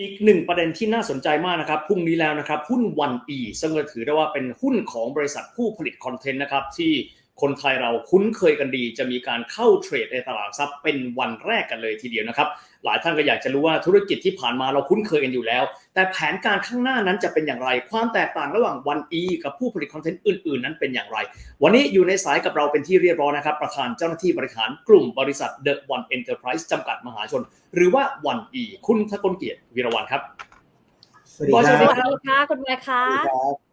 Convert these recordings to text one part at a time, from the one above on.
อีกหนึ่งประเด็นที่น่าสนใจมากนะครับพรุ่งนี้แล้วนะครับ หุ้นวันอีซึ่งก็ถือได้ว่าเป็นหุ้นของบริษัทผู้ผลิตคอนเทนต์นะครับที่ คนไทยเราคุ้นเคยกันดี จะมีการเข้าเทรดในตลาดทรัพย์เป็นวันแรกกันเลยทีเดียวนะครับ หลายท่านก็อยากจะรู้ว่าธุรกิจที่ผ่านมาเราคุ้นเคยกันอยู่แล้ว แต่แผนการข้างหน้านั้นจะเป็นอย่างไร ความแตกต่างระหว่างวันอีกับผู้ผลิตคอนเทนต์อื่น ๆ นั้นเป็นอย่างไร วันนี้อยู่ในสายกับเราเป็นที่เรียบร้อยนะครับ ประธานเจ้าหน้าที่บริหารกลุ่มบริษัท The One Enterprise จำกัดมหาชน หรือว่าวันอีคุณทกลเกียรติวีรวันครับสวัสดีบอยคสวัรัสบดีสวัสดีค่ะคุณแม่คะสวัสดีครับ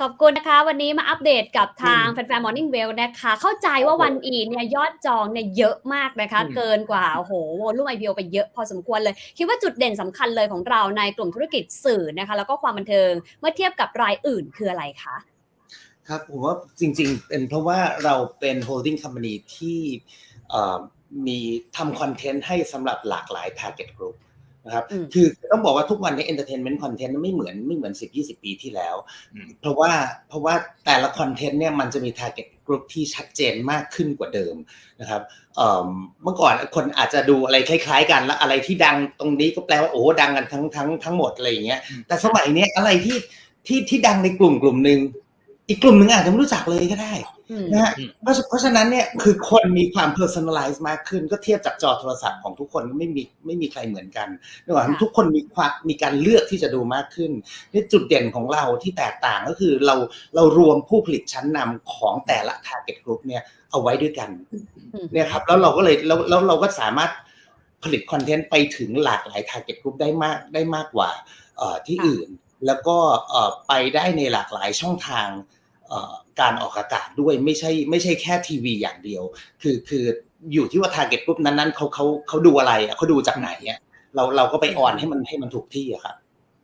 ขอบคุณนะคะ วันนี้มาอัปเดตกับทางแฟนๆ Morning Well นะคะ เข้าใจว่าวันอีเนี่ยยอดจองเนี่ยเยอะมากนะคะอืมเกินกว่าโอ้โหวอลุ่ม IPO ไปเยอะพอสมควรเลย คิดว่าจุดเด่นสำคัญเลยของเราในกลุ่มธุรกิจสื่อนะคะ แล้วก็ความบันเทิงเมื่อเทียบกับรายอื่นคืออะไรคะ ครับผมว่าจริงๆ เป็นเพราะว่าเราเป็น holding company ที่เอ่อมีทำคอนเทนต์ให้สำหรับหลากหลาย target group นะครับอืมคือต้องบอกว่าทุกวันนี้ entertainment content ไม่เหมือนไม่เหมือน10-20ปีที่แล้วอืมเพราะว่าเพราะว่าแต่ละคอนเทนต์เนี่ยมันจะมี target group ที่ชัดเจนมากขึ้นกว่าเดิมนะครับเอ่อเมื่อก่อนคนอาจจะดูอะไรคล้าย ๆ กันแล้วอะไรที่ดังตรงนี้ก็แปลว่าโอ้โหดังกันทั้งทั้งทั้งหมดอะไรอย่างเงี้ยอืมแต่สมัยเนี้ยอะไรที่ที่ที่ดังในกลุ่มกลุ่มหนึ่งอีกกลุ่มหนึ่งอาจจะไม่รู้จักเลยก็ได้อืม นะฮะอืมเพราะเพราะฉะนั้นเนี่ยคือคนมีความ personalize มากขึ้น ก็เทียบจากจอโทรศัพท์ของทุกคนก็ไม่มีไม่มีใครเหมือนกันนึกออกไหมค่ะทุกคนมีความมีการเลือกที่จะดูมากขึ้นนี่จุดเด่นของเราที่แตกต่างก็คือเราเรารวมผู้ผลิตชั้นนำของแต่ละ target group เนี่ยเอาไว้ด้วยกันอืมเนี่ยครับแล้วเราก็เลยแล้วแล้วเราก็สามารถผลิตคอนเทนต์ไปถึงหลากหลาย target group ได้มากได้มากกว่าเอ่อที่ค่ะอื่น แล้วก็เอ่อไปได้ในหลากหลายช่องทางเอ่อ การออกอากาศด้วยไม่ใช่ไม่ใช่แค่ทีวีอย่างเดียว คือคืออยู่ที่ว่า target group นั้นๆเขาเขาเขาดูอะไรอะเขาดูจากไหนอะเราเราก็ไปออนให้มันให้มันถูกที่อะครับ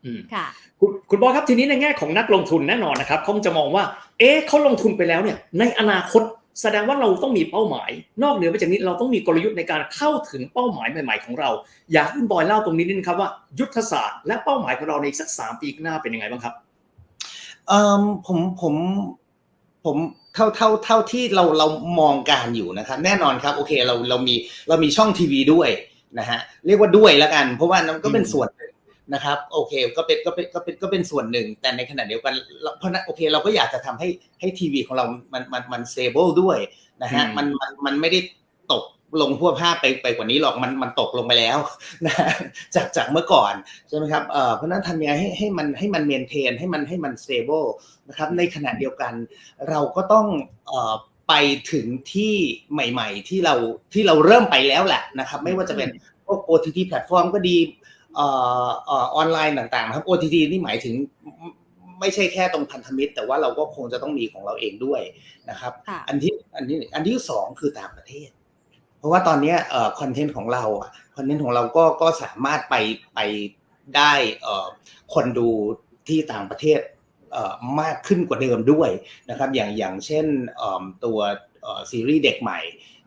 อืมค่ะคุณคุณบอยครับทีนี้ในแง่ของนักลงทุนแน่นอนนะครับเขาจะมองว่า เอ๊ะเขาลงทุนไปแล้วเนี่ย ในอนาคตแสดงว่าเราต้องมีเป้าหมาย นอกเหนือไปจากนี้เราต้องมีกลยุทธ์ในการเข้าถึงเป้าหมายใหม่ ๆ ของเรา อยากให้คุณบอยเล่าตรงนี้นิดนึงครับว่ายุทธศาสตร์และเป้าหมายของเราในอีกสักสามปีข้างหน้าเป็นยังไงบ้างครับเอ่อผมผม ผมเท่าเท่าเท่าที่เราเรามองการอยู่นะครับ แน่นอนครับโอเคเราเรามีเรามีช่องทีวีด้วยนะฮะเรียกว่าด้วยแล้วกัน เพราะว่านั้นก็เป็นอืมส่วนหนึ่งนะครับ โอเคก็เป็นก็เป็นก็เป็นก็เป็นส่วนหนึ่ง แต่ในขณะเดียวกันเราเพราะนั้นโอเคเราก็อยากจะทำให้ให้ทีวีของเรามันมันมันเซเบิลด้วยนะฮะมันมันมันไม่ได้ตก ลงพัวภาพไปไปกว่านี้หรอกมันมันตกลงไปแล้วนะฮะจากจากเมื่อก่อนใช่ไหมครับเอ่อเพราะฉะนั้นทำยังไงให้ให้มันให้มันเมนเทนให้มันให้มันสเตเบิลนะครับในขณะเดียวกันเราก็ต้องเอ่อไปถึงที่ใหม่ ๆ ที่เราที่เราเริ่มไปแล้วแหละนะครับไม่ว่าจะเป็นพวก OTT แพลตฟอร์มก็ดีเอ่อเอ่อออนไลน์ต่างๆนะครับ OTT นี่หมายถึงไม่ใช่แค่ตรงพันธมิตร แต่ว่าเราก็คงจะต้องมีของเราเองด้วยนะครับค่ะอันที่อันที่อันที่สองคือต่างประเทศ เพราะว่าตอนเนี้ยเอ่อคอนเทนต์ของเราอะคอนเทนต์ของเราก็ก็สามารถไปไปได้เอ่อคนดูที่ต่างประเทศเอ่อมากขึ้นกว่าเดิมด้วยนะครับ อย่างอย่างเช่นเอิ่มตัวเอ่อซีรีส์เด็กใหม่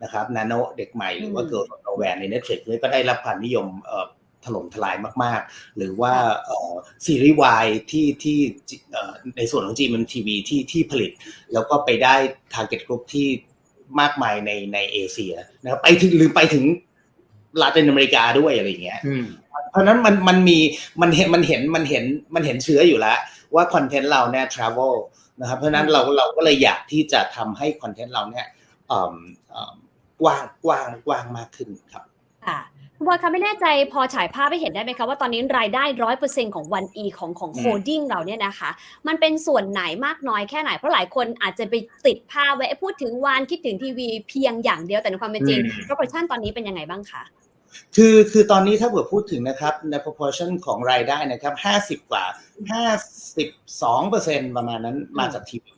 นะครับนาโนเด็กใหม่หรือว่าอืมเกิร์ลโนแวนใน Netflix เนี่ยก็ได้รับความนิยมเอ่อถล่มทลายมาก ๆ หรือว่าเอ่อซีรีส์วายที่ที่เอ่อในส่วนของ GMMTV ที่ที่ผลิต แล้วก็ไปได้ target group ที่ มากมายในในเอเชียนะครับไปถึงหรือไปถึงลาตินอเมริกาด้วยอะไรอย่างเงี้ยอืมเพราะฉะนั้นมันมันมีมันเห็นมันเห็นมันเห็นมันเห็นเชื้ออยู่แล้ว ว่าคอนเทนต์เราเนี่ย travel นะครับเพราะฉะนั้นเราเราก็เลยอยากที่จะทำให้คอนเทนต์เราเนี่ยเอิ่มเอิ่มกว้างกว้างกว้างมากขึ้นครับ ค่ะ คุณบอยคะไม่แน่ใจพอฉายภาพให้เห็นได้ไหมคะว่าตอนนี้รายได้ร้อยเปอร์เซ็นของวันอีของของอืมโคดิ้งเราเนี่ยนะคะ มันเป็นส่วนไหนมากน้อยแค่ไหน เพราะหลายคนอาจจะไปติดภาพไว้เอ๊ะพูดถึงวานคิดถึงทีวีเพียงอย่างเดียวแต่ในความเป็นจริงอืมโปรโมชั่นตอนนี้เป็นยังไงบ้างคะคือคือตอนนี้ถ้าเกิดพูดถึงนะครับใน proportion ของรายได้นะครับห้าสิบกว่าห้าสิบสองเปอร์เซ็นประมาณนั้นมาจากทีวี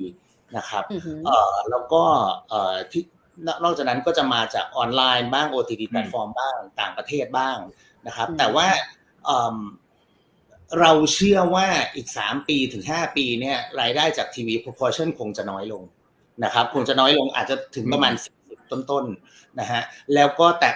นะครับอือหือเอ่อแล้วก็เอ่อที่ นนอกจากนั้นก็จะมาจากออนไลน์บ้าง OTT แพลตฟอร์มบ้างต่างประเทศบ้างนะครับอืมแต่ว่าเอิ่มเราเชื่อว่าอีก 3 ปีถึง 5 ปีเนี่ยรายได้จากทีวี proportion คงจะน้อยลงนะครับคงจะน้อยลงอาจจะถึงประมาณ10ต้นๆนะฮะแล้วก็แต่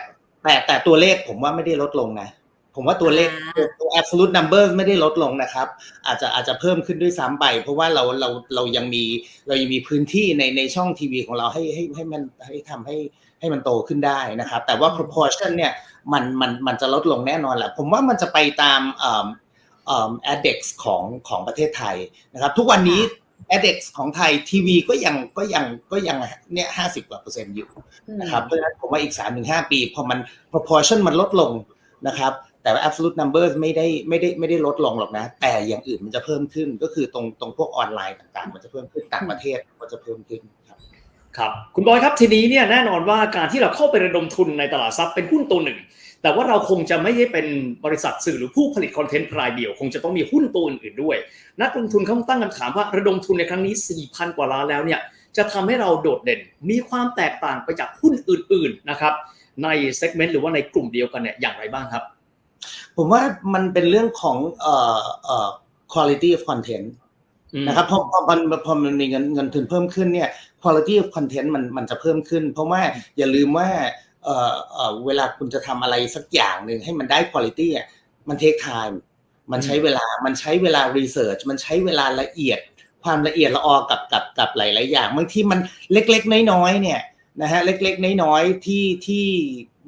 แต่แต่ตัวเลขผมว่าไม่ได้ลดลงนะ ผมว่าตัวเลขอ่าตัว absolute number ไม่ได้ลดลงนะครับ อาจจะอาจจะเพิ่มขึ้นด้วยซ้ำไป เพราะว่าเราเราเรายังมีเรายังมีพื้นที่ในในช่องทีวีของเราให้ให้ให้มันให้ทำให้ให้มันโตขึ้นได้นะครับ แต่ว่า proportion เนี่ยมันมันมันจะลดลงแน่นอนแหละผมว่ามันจะไปตามเอ่อเอ่อ addex ของของประเทศไทยนะครับ ทุกวันนี้ addex ของไทยทีวีก็ยังก็ยังก็ยังเนี่ยห้าสิบกว่าเปอร์เซ็นต์อยู่นะครับเพราะฉะนั้นผมว่าอีก3-5ปีพอมัน proportion มันลดลงนะครับ แต่ว่า absolute numbers ไม่ได้ไม่ได้ไม่ได้ลดลงหรอกนะ แต่อย่างอื่นมันจะเพิ่มขึ้น ก็คือตรงตรงพวกออนไลน์ต่างๆ มันจะเพิ่มขึ้นต่างประเทศก็จะเพิ่มขึ้นครับครับคุณบอยครับทีนี้เนี่ยแน่นอนว่าการที่เราเข้าไประดมทุนในตลาดทรัพย์เป็นหุ้นตัวหนึ่ง แต่ว่าเราคงจะไม่ได้เป็นบริษัทสื่อหรือผู้ผลิตคอนเทนต์รายเดียว คงจะต้องมีหุ้นตัวอื่นๆด้วย นักลงทุนเขาตั้งคำถามว่าระดมทุนในครั้งนี้ 4,000 กว่าล้านแล้วเนี่ยจะทำให้เราโดดเด่น มีความแตกต่างไปจากหุ้นอื่นๆนะครับในเซกเมนต์หรือว่าในกลุ่มเดียวกันเนี่ยอย่างไรบ้างครับ ผมว่ามันเป็นเรื่องของเอ่อเอ่อ quality of content อืมนะครับพอพอมันพอมันมีเงินเงินทุนเพิ่มขึ้นเนี่ย quality of content มันมันจะเพิ่มขึ้น เพราะว่าอย่าลืมว่าเอ่อเอ่อเวลาคุณจะทำอะไรสักอย่างหนึ่งให้มันได้ quality อะมัน take time มันใช้เวลา มันใช้เวลา research มันใช้เวลาละเอียด ความละเอียดละออกับกับกับหลาย ๆ อย่างบางที่มันเล็ก ๆ น้อย ๆ เนี่ยนะฮะเล็ก ๆ น้อย ๆ ที่ที่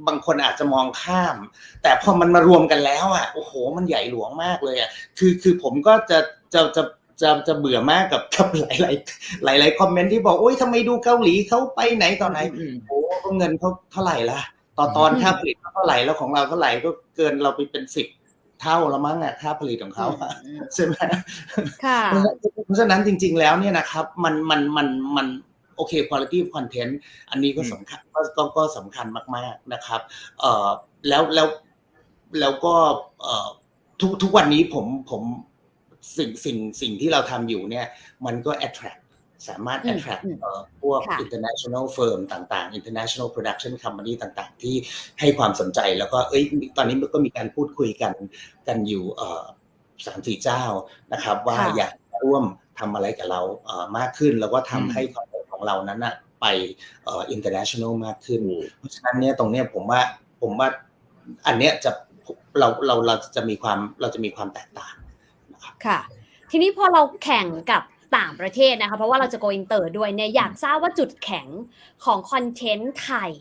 บางคนอาจจะมองข้าม แต่พอมันมารวมกันแล้วอะโอ้โห มันใหญ่หลวงมากเลยอะคือคือผมก็จะจะจะจะจะเบื่อมากกับกับหลายหลายหลายๆคอมเมนต์ที่บอกโอ้ยทำไมดูเกาหลีเขาไปไหนต่อไหนอืมโอ้ก็เงินเขาเท่าไหร่ละต่อตอนอืมค่าผลิตเท่าไหร่แล้วของเราเท่าไหร่ก็เกินเราไปเป็นสิบเท่าแล้วมั้งอะค่าผลิตของเขาอะใช่ไหมค่ะเพราะฉะนั้นจริง ๆ แล้วเนี่ยนะครับ มันมันมันมันโอเค quality of content อันนี้ก็อืมสำคัญก็ก็ก็สำคัญมาก ๆนะครับเอ่อแล้วแล้วแล้วก็เอ่อทุกทุกวันนี้ผมผมสิ่งสิ่งสิ่งที่เราทำอยู่เนี่ย มันก็ attract สามารถอืม attract อืมเอ่อพวกค่ะ international firm ต่างๆ international production company ต่างๆ ที่ให้ความสนใจแล้วก็เอ้ยตอนนี้มันก็มีการพูดคุยกันกันอยู่เอ่อสามสี่เจ้านะครับ ว่าค่ะอยากร่วมทำอะไรกับเราเอ่อมากขึ้น แล้วก็อืมทำให้คอน เทนต์ของเรานั้นนะไปเอ่อ international มากขึ้นโอ้เพราะฉะนั้นเนี่ยตรงเนี้ยผมว่าผมว่าอันเนี้ยจะเราเราเราจะมีความเราจะมีความแตกต่างนะครับค่ะ ทีนี้พอเราแข่งกับต่างประเทศนะคะเพราะว่าเราจะโกอินเตอร์ด้วยเนี่ยอยากทราบว่าจุดแข็งของคอนเทนต์ไทย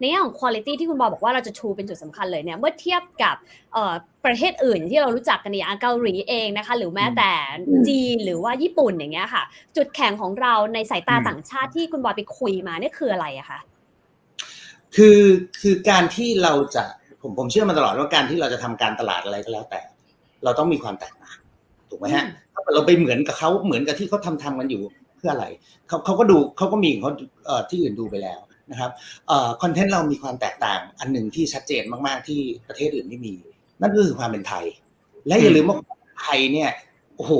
ในแง่ของคุณภาพที่คุณบอลบอกว่าเราจะชูเป็นจุดสำคัญเลยเนี่ยเมื่อเทียบกับเอ่อประเทศอื่นที่เรารู้จักกันอย่างเกาหลีเองนะคะหรือแม้แต่จีนหรือว่าญี่ปุ่นอย่างเงี้ยค่ะ จุดแข็งของเราในสายตาอืมต่างชาติที่คุณบอยไปคุยมาเนี่ยคืออะไรอะคะคือคือการที่เราจะผมผมเชื่อมาตลอดว่าการที่เราจะทำการตลาดอะไรก็แล้วแต่ เราต้องมีความแตกต่างถูกไหมฮะถ้าเราไปเหมือนกับเขาเหมือนกับที่เขาทำทำกันอยู่เพื่ออะไรเขาเขาก็ดูเขาก็มีของเขาเอ่อที่อื่นดูไปแล้ว นะครับเอ่อคอนเทนต์เรามีความแตกต่างอันหนึ่งที่ชัดเจนมากๆที่ประเทศอื่นไม่มี นั่นก็คือความเป็นไทย และอย่าลืมว่าไทยเนี่ยโอ้โห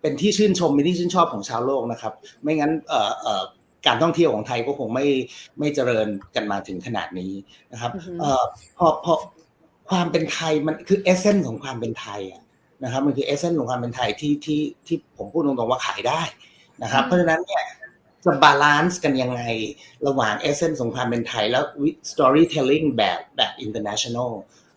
เป็นที่ชื่นชมเป็นที่ชื่นชอบของชาวโลกนะครับ ไม่งั้นเอ่อเอ่อการท่องเที่ยวของไทยก็คงไม่ไม่เจริญกันมาถึงขนาดนี้นะครับอือฮึเอ่อพอพอความเป็นไทยมันคือเอเซนส์ของความเป็นไทยอะนะครับมันคือเอเซนส์ของความเป็นไทยที่ที่ที่ผมพูดตรงๆว่าขายได้นะครับอืมเพราะฉะนั้นเนี่ย จะบาลานซ์กันยังไง ระหว่างเอเซนส์ของความเป็นไทย แล้ว storytelling แบบแบบ international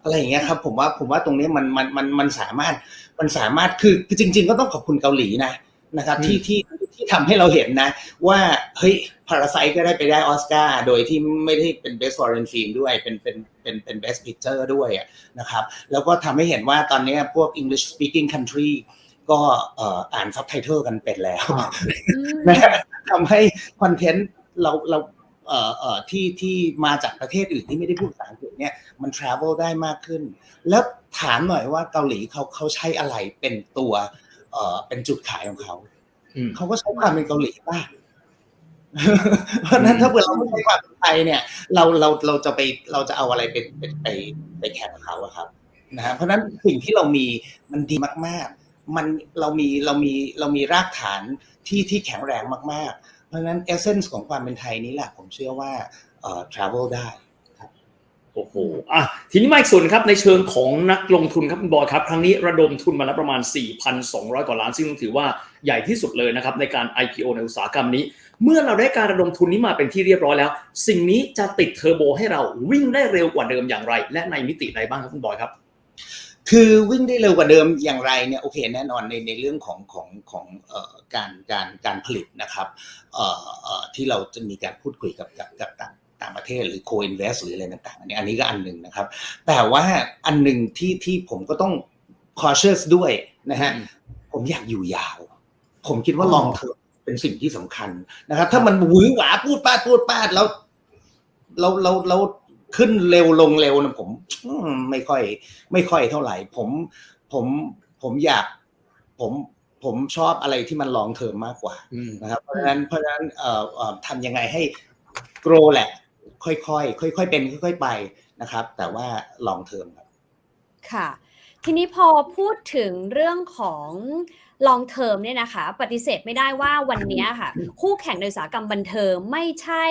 อะไรอย่างเงี้ยครับผมว่าผมว่าตรงนี้มันมันมันมันสามารถมันสามารถคือคือจริง ๆ ก็ต้องขอบคุณเกาหลีนะนะครับอืมที่ที่ที่ทำให้เราเห็นนะ ว่าเฮ้ยพาราไซก็ได้ไปได้ออสการ์โดยที่ไม่ได้เป็น best foreign film ด้วยเป็นเป็นเป็นเป็น best picture ด้วยอะนะครับแล้วก็ทำให้เห็นว่าตอนนี้พวก English speaking country ก็เอ่ออ่านซับไตเติลกันเป็นแล้วอืมนะฮะ ทำให้คอนเทนต์เราเราเอ่อเอ่อที่ที่มาจากประเทศอื่นที่ไม่ได้พูดภาษาอังกฤษเนี่ยมัน travel ได้มากขึ้น แล้วถามหน่อยว่าเกาหลีเขาเขาใช้อะไรเป็นตัวเอ่อเป็นจุดขายของเขาอืมเขาก็ใช้ความเป็นเกาหลีป่ะเพราะฉะนั้นถ้าเกิดเราไม่ใช้ความเป็นไทยเนี่ย เราเราเราจะไปเราจะเอาอะไรไปไปไปไปแข่งกับเขาอะครับนะฮะเพราะฉะนั้นสิ่งที่เรามีมันดีมากๆ มันเรามีเรามีเรามีรากฐานที่ที่แข็งแรงมาก ๆ เพราะฉะนั้นเอเซนส์ของความเป็นไทยนี้แหละผมเชื่อว่าเอ่อ travel ได้โอ้โห อะ ทีนี้มาอีกส่วนครับในเชิงของนักลงทุนครับคุณบอยครับ ครั้งนี้ระดมทุนมาแล้วประมาณ 4,200 กว่าล้าน ซึ่งถือว่าใหญ่ที่สุดเลยนะครับในการ IPO ในอุตสาหกรรมนี้ เมื่อเราได้การระดมทุนนี้มาเป็นที่เรียบร้อยแล้ว สิ่งนี้จะติดเทอร์โบให้เราวิ่งได้เร็วกว่าเดิมอย่างไร และในมิติใดบ้างครับคุณบอยครับ คือวิ่งได้เร็วกว่าเดิมอย่างไรเนี่ยโอเคแน่นอนในในเรื่องของของของเอ่อการการการผลิตนะครับเอ่อเอ่อที่เราจะมีการพูดคุยกับกับกับต่างต่างประเทศหรือ co-invest หรืออะไรต่างๆอันนี้อันนี้ก็อันหนึ่งนะครับ แต่ว่าอันหนึ่งที่ที่ผมก็ต้อง cautious ด้วยนะฮะอืมผมอยากอยู่ยาว ผมคิดว่าอ๋อลองเทอมเป็นสิ่งที่สำคัญนะครับ ถ้ามันหวือหวาพูดปาดพูดปาดแล้วเราเราเรา ขึ้นเร็วลงเร็วนะผมอืมไม่ค่อย ไม่ค่อยเท่าไหร่ ผมผมผมอยากผมผมชอบอะไรที่มันลองเทอมมากกว่าอืมนะครับ เพราะฉะนั้นเพราะฉะนั้นเอ่อเอ่อทำยังไงให้ grow แหละ ค่อยๆค่อยๆเป็นค่อย ๆไปนะครับ แต่ว่า long term ครับ ค่ะ ทีนี้พอพูดถึงเรื่องของ long term เนี่ยนะคะ ปฏิเสธไม่ได้ว่าวันเนี้ยค่ะ คู่แข่งในอุตสาหกรรมบันเทิงไม่ใช่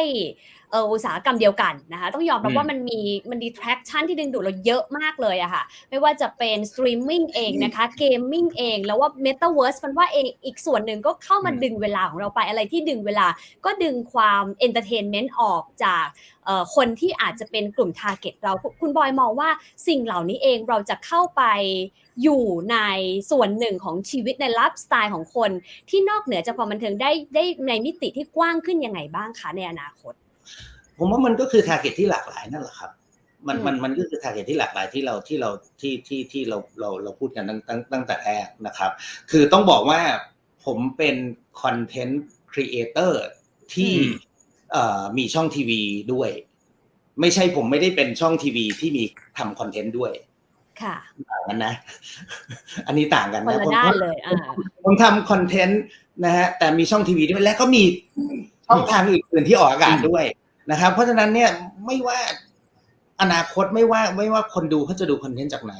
เอออุตสาหกรรมเดียวกันนะคะต้องยอมรับอืมว่ามันมีมันมี traction ที่ดึงดูดเราเยอะมากเลยอะค่ะไม่ว่าจะเป็น streaming เองนะคะ gaming เองแล้วว่า metaverse มันว่าเองอีกส่วนหนึ่งก็เข้ามาอืมดึงเวลาของเราไปอะไรที่ดึงเวลาก็ดึงความ entertainment ออกจากเอ่อคนที่อาจจะเป็นกลุ่ม target เราคุณคุณบอยมองว่าสิ่งเหล่านี้เองเราจะเข้าไปอยู่ในส่วนหนึ่งของชีวิตในไลฟ์สไตล์ของคน ที่นอกเหนือจากความบันเทิงได้ได้ในมิติที่กว้างขึ้นยังไงบ้างคะในอนาคต ผมว่ามันก็คือ target ที่หลากหลายนั่นแหละครับ มันอืมมันมันก็คือ target ที่หลากหลายที่เราที่เราที่ที่ที่เราเราเราพูดกันตั้งตั้งตั้งแต่แรกนะครับ คือต้องบอกว่าผมเป็น content creator ที่อืมเอ่อมีช่องทีวีด้วย ไม่ใช่ผมไม่ได้เป็นช่องทีวีที่มีทำคอนเทนต์ด้วยค่ะต่างกันนะ อันนี้ต่างกันคนนะละผมด้านเลยอ่าผมทำคอนเทนต์นะฮะแต่มีช่องทีวีด้วยและก็มีช่องทางอื่นๆที่ออกอากาศด้วย นะครับ เพราะฉะนั้นเนี่ยไม่ว่าอนาคตไม่ว่าไม่ว่าคนดูเขาจะดูคอนเทนต์จากไหน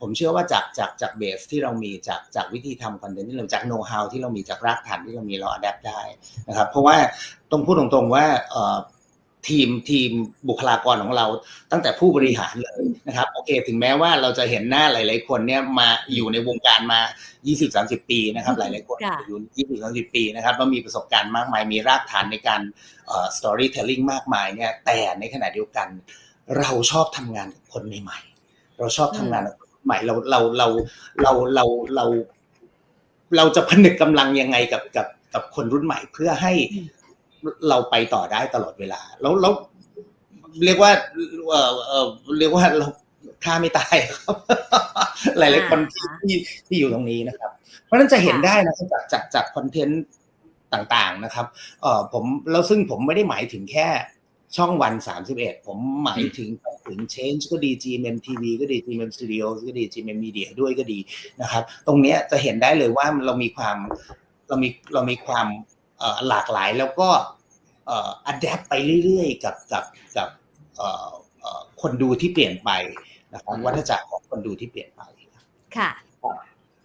ผมเชื่อว่าจากจากจากเบสที่เรามีจากจากวิธีทำคอนเทนต์ที่เราจากโน้ตฮาวที่เรามีจากรากฐานที่เรามีเราอัดแอปได้นะครับ เพราะว่าต้องพูดตรงๆว่า ทีมทีมบุคลากรของเราตั้งแต่ผู้บริหารเลยนะครับโอเค ถึงแม้ว่าเราจะเห็นหน้าหลาย ๆ คนเนี่ยมาอยู่ในวงการมา 20-30 ปีนะครับ หลาย ๆ คนค่ะอยู่20-30 ปีนะครับแล้วมีประสบการณ์มากมาย มีรากฐานในการเอ่อ storytelling มากมายเนี่ยแต่ในขณะเดียวกัน เราชอบทำงานกับคนใหม่ๆเราชอบทำงานกับคนใหม่เราเราเราเราเราเรา เราจะผนึกกำลังยังไงกับกับกับคนรุ่นใหม่เพื่อให้อืม เราไปต่อได้ตลอดเวลา แล้วแล้วเรียกว่าเออเออเรียกว่าเราฆ่าไม่ตายครับหลายๆคนที่ที่อยู่ตรงนี้นะครับ เพราะนั้นจะเห็นได้นะจากจากจากคอนเทนต์ต่างๆนะครับเออผมแล้วซึ่งผมไม่ได้หมายถึงแค่ช่องวันสามสิบเอ็ดผมหมายถึงถึง Change ก็ดี GMM TV ก็ดี GMM Studio ก็ดี GMM Media ด้วยก็ดีนะครับ ตรงเนี้ยจะเห็นได้เลยว่าเรามีความเรามีเรามีความ หลากหลายแล้วก็เอ่อ adapt ไปเรื่อยๆ กับกับกับเอ่อเอ่อคนดูที่เปลี่ยนไปนะครับวัฏจักรของคนดูที่เปลี่ยนไปค่ะ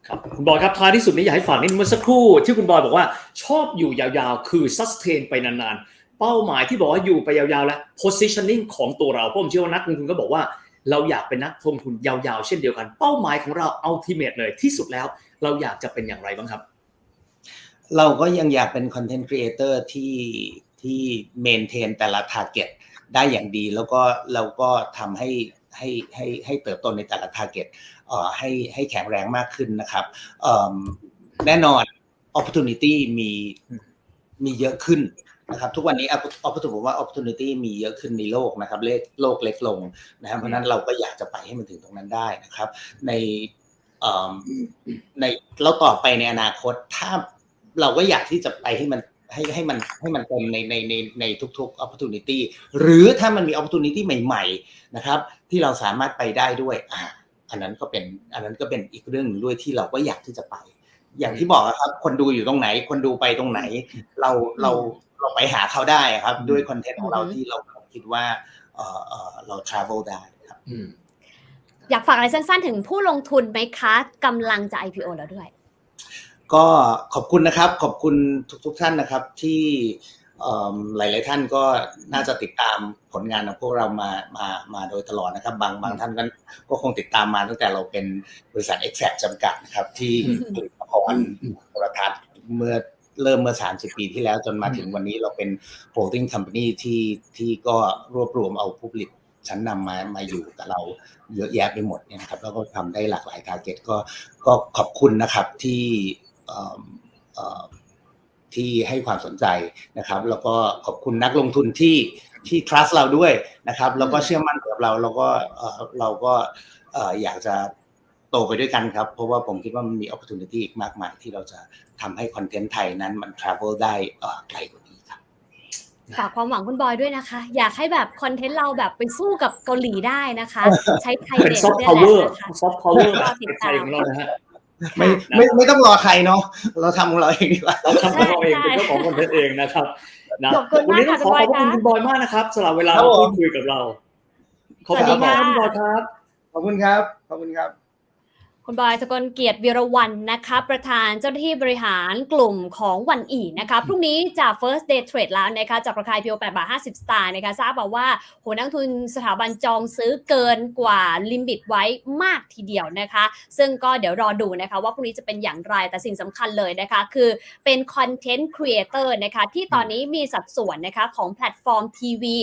ครับคุณบอยครับท้ายที่สุดนี้อยากให้ฝากนิดนึงเมื่อสักครู่ที่คุณบอยบอกว่าชอบอยู่ยาวๆ คือ sustain ไปนานๆ เป้าหมายที่บอกว่าอยู่ไปยาวๆ และ positioning ของตัวเราเพราะผมเชื่อว่านักลงทุนก็บอกว่าเราอยากเป็นนักลงทุนยาวๆ เช่นเดียวกัน เป้าหมายของเรา ultimate เลยที่สุดแล้ว เราอยากจะเป็นอย่างไรบ้างครับ เราก็ยังอยากเป็นคอนเทนต์ครีเอเตอร์ที่ที่เมนเทนแต่ละทาร์เก็ตได้อย่างดี แล้วก็เราก็ทำให้ให้ให้ให้เติบโตในแต่ละทาร์เก็ตเอ่อให้ให้แข็งแรงมากขึ้นนะครับเอิ่มแน่นอน opportunity มีมีเยอะขึ้นนะครับทุกวันนี้ opportunity ผมว่า opportunity มีเยอะขึ้นในโลกนะครับเลขโลกเล็กลงนะครับเพราะฉะนั้นเราก็อยากจะไปให้มันถึงตรงนั้นได้นะครับ ในเอิ่มในเราต่อไปในอนาคตถ้า เราก็อยากที่จะไปให้มันให้ให้มันให้มันเต็มในในในในทุกๆ opportunity หรือถ้ามันมี opportunity ใหม่ๆนะครับ ที่เราสามารถไปได้ด้วยอ่าอันนั้นก็เป็นอันนั้นก็เป็นอีกเรื่องหนึ่งด้วยที่เราก็อยากที่จะไป อย่างที่บอกอะครับ คนดูอยู่ตรงไหน คนดูไปตรงไหน เราเราเราไปหาเขาได้ครับ ด้วยคอนเทนต์ของเราอือฮึที่เราคิดว่าเออเออเรา travel ได้ครับอืมอยากฝากอะไรสั้นๆ ถึงผู้ลงทุนไหมคะกำลังจะ IPO แล้วด้วย ก็ขอบคุณนะครับ ขอบคุณทุกๆท่านนะครับ ที่เอิ่มหลาย ๆ ท่านก็น่าจะติดตามผลงานของพวกเรามามามาโดยตลอดนะครับ บางบางท่านก็ก็คงติดตามมาตั้งแต่เราเป็นบริษัท Exact จำกัดนะครับ ที่อืมผลิตละครโทรทัศน์เมื่อเริ่มเมื่อ 30 ปีที่แล้วจนมาถึงวันนี้เราเป็น holding company ที่ที่ก็รวบรวมเอาผู้ผลิตชั้นนำมามาอยู่กับเราเยอะแยะไปหมดเนี่ยนะครับแล้วก็ทำได้หลากหลาย target ก็ก็ขอบคุณนะครับที่เอิ่มเอ่อ ทที่ให้ความสนใจนะครับ แล้วก็ขอบคุณนักลงทุนที่ที่ trust เราด้วยนะครับ แล้วก็เชื่อมั่นกับเราแล้วก็เอ่อเราก็เอ่ออยากจะโตไปด้วยกันครับ เพราะว่าผมคิดว่ามันมี opportunity อีกมากมาย ที่เราจะทำให้คอนเทนต์ไทยนั้นมัน travel ได้เอ่อไกลกว่านี้ครับฝากความหวังคุณบอยด้วยนะคะ อยากให้แบบคอนเทนต์เราแบบไปสู้กับเกาหลีได้นะคะ ใช้ไทยเป็นเด็ดซอฟต์เนี่ยพาวแหเวอละร์นะคะซอฟต์พาวเวอร์รแบอบติดไทตามยของเรานะฮะ ไม่ไม่ไม่ต้องรอใครเนาะเราทำของเราเองดีกว่าเราทำของเราเองเป็นเจ้าของคอนเทนต์เองนะครับนะขอบคุณวันมากนี้ต้อค่ะงขอขอบพระคุณคุคุณณบบออยยมากนะครับสำหรับเวลาครับมาผมพูดคุยกับเราขอบคุณสวัสดีมากครับค่ะคุณบอยครับ ขอบคุณครับ ขอบคุณครับ คุณบอยสกลเกียรติวีรวันนะคะประธานเจ้าหน้าที่บริหารกลุ่มของวันอีนะคะพรุ่งนี้จะ first day trade แล้วนะคะจากราคา IPO 8บาท50 สตางค์นะคะทราบมาว่าโหนักทุนสถาบันจองซื้อเกินกว่าลิมิตไว้มากทีเดียวนะคะ ซึ่งก็เดี๋ยวรอดูนะคะว่าพรุ่งนี้จะเป็นอย่างไรแต่สิ่งสำคัญเลยนะคะ คือเป็นคอนเทนต์ครีเอเตอร์นะคะที่ตอนนี้มีสัดส่วนนะคะของแพลตฟอร์มทีวี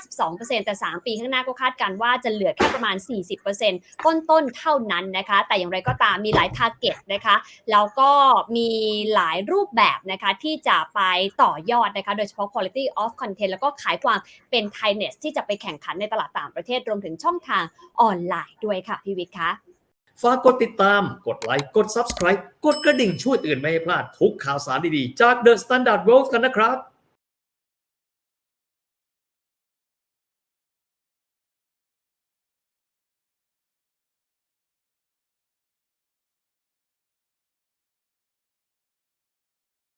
52%แต่ 3 ปีข้างหน้าก็คาดการณ์ว่าจะเหลือแค่ประมาณ 40%ต้นๆเท่านั้นนะคะแต่อย่างไรก็ตามมีหลายทาร์เก็ตนะคะแล้วก็มีหลายรูปแบบนะคะที่จะไปต่อยอดนะคะโดยเฉพาะ quality of content แล้วก็ขายความเป็น Thailand ที่จะไปแข่งขันในตลาดต่างประเทศรวมถึงช่องทางออนไลน์ด้วยค่ะพี่วิทย์คะฝากกดติดตาม กดไลค์ กด Subscribe กดกระดิ่งช่วยเตือนไม่ให้พลาดทุกข่าวสารดีๆ จาก The Standard World กันนะครับ